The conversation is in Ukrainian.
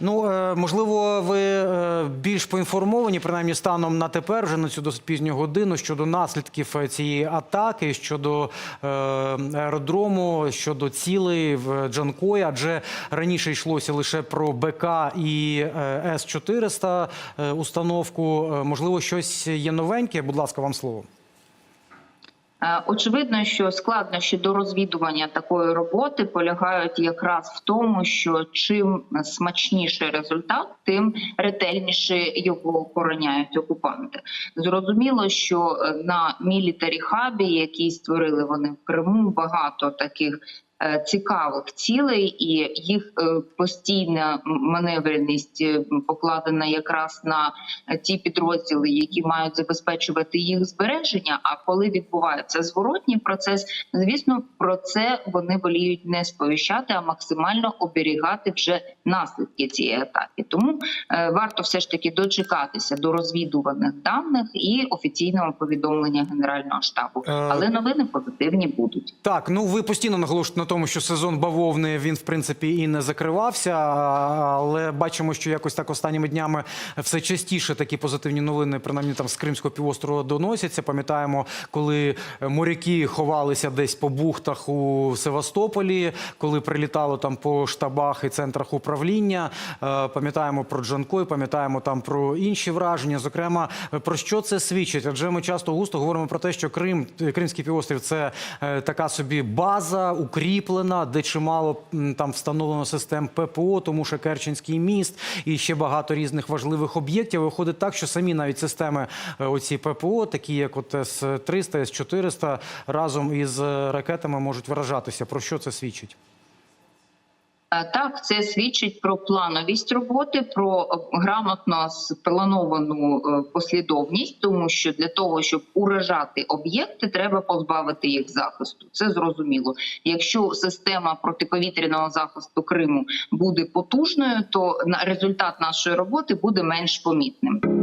Ну е, можливо, ви е, більш поінформовані, принаймні станом на тепер, вже на цю досить пізню годину щодо наслідків е, цієї атаки, щодо аеродрому, щодо цілей в Джанкої, адже раніше йшлося лише про БК і С 400 е, установку. Можливо, щось є новеньке. Будь ласка, вам слово. Е, Очевидно, що складнощі до розвідування такої роботи полягають якраз в тому, що чим смачніший результат, тим ретельніше його охороняють окупанти. Зрозуміло, що е, на мілітарі хабі, які створили вони в Криму, багато таких. Е, Цікавих цілей і їх е, постійна маневреність е, покладена якраз на ті підрозділи, які мають забезпечувати їх збереження. А коли відбувається зворотній процес, звісно, про це вони воліють не сповіщати, а максимально оберігати вже наслідки цієї атаки. Тому варто все ж таки дочекатися до розвідуваних даних і офіційного повідомлення Генерального штабу. Але новини позитивні будуть. Так, ну ви постійно наголошуєте на тому, що сезон бавовни він в принципі і не закривався, але бачимо, що якось так останніми днями все частіше такі позитивні новини, принаймні там з Кримського півострова доносяться. Пам'ятаємо, коли моряки ховалися десь по бухтах у Севастополі, коли прилітало там по штабах і центрах управління. Е, Пам'ятаємо про Джанкой, пам'ятаємо там про інші враження. Зокрема, про що це свідчить? Адже ми часто густо говоримо про те, що Крим, Кримський півострів це е, така собі база укріплена, де чимало там встановлено систем ППО, тому що Керченський міст і ще багато різних важливих об'єктів. Виходить так, що самі навіть системи е, оці ППО, такі як от С-300, С-400, разом із е, ракетами можуть виражатися. Про що це свідчить? Е, Так, це свідчить про плановість роботи, про е, грамотно сплановану е, послідовність, тому що для того, щоб уражати об'єкти, треба позбавити їх захисту. Це зрозуміло. Якщо система протиповітряного захисту Криму буде потужною, то результат нашої роботи буде менш помітним.